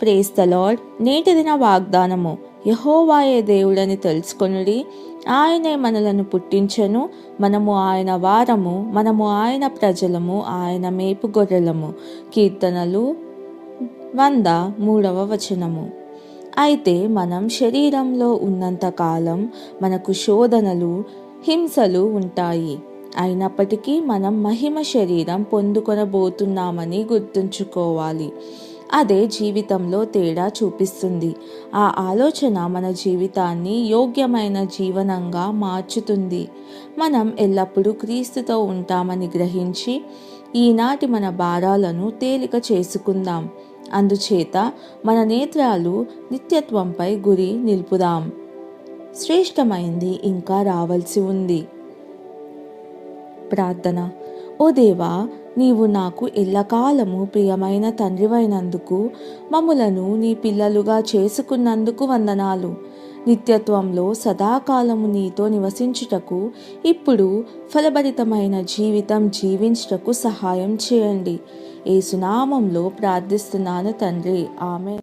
Praise the lord. నేటిది నా వాగ్దానము యహోవాయే దేవుడని తెలుసుకొనుడి. ఆయనే మనలను పుట్టించను. మనము ఆయన వారము మనము ఆయన ప్రజలము ఆయన మేపు గొర్రెలము. కీర్తనలు వంద మూడవ వచనము. అయితే మనం శరీరంలో ఉన్నంత కాలం మనకు శోధనలు హింసలు ఉంటాయి. అయినప్పటికీ మనం మహిమ శరీరం పొందుకొనబోతున్నామని గుర్తుంచుకోవాలి. అదే జీవితంలో తేడా చూపిస్తుంది. ఆ ఆలోచన మన జీవితాన్ని యోగ్యమైన జీవనంగా మార్చుతుంది. మనం ఎల్లప్పుడూ క్రీస్తుతో ఉంటామని గ్రహించి ఈనాటి మన భారాలను తేలిక చేసుకుందాం. అందుచేత మన నేత్రాలు నిత్యత్వంపై గురి నిలుపుదాం. శ్రేష్టమైంది ఇంకా రావాల్సి ఉంది. ప్రార్థన. ఓ దేవా నీవు నాకు ఎల్లకాలము ప్రియమైన తండ్రివైనందుకు మమ్ములను నీ పిల్లలుగా చేసుకున్నందుకు వందనాలు. నిత్యత్వంలో సదాకాలము నీతో నివసించుటకు ఇప్పుడు ఫలభరితమైన జీవితం జీవించుటకు సహాయం చేయండి. ఏసునామంలో ప్రార్థిస్తున్నాను తండ్రి. ఆమె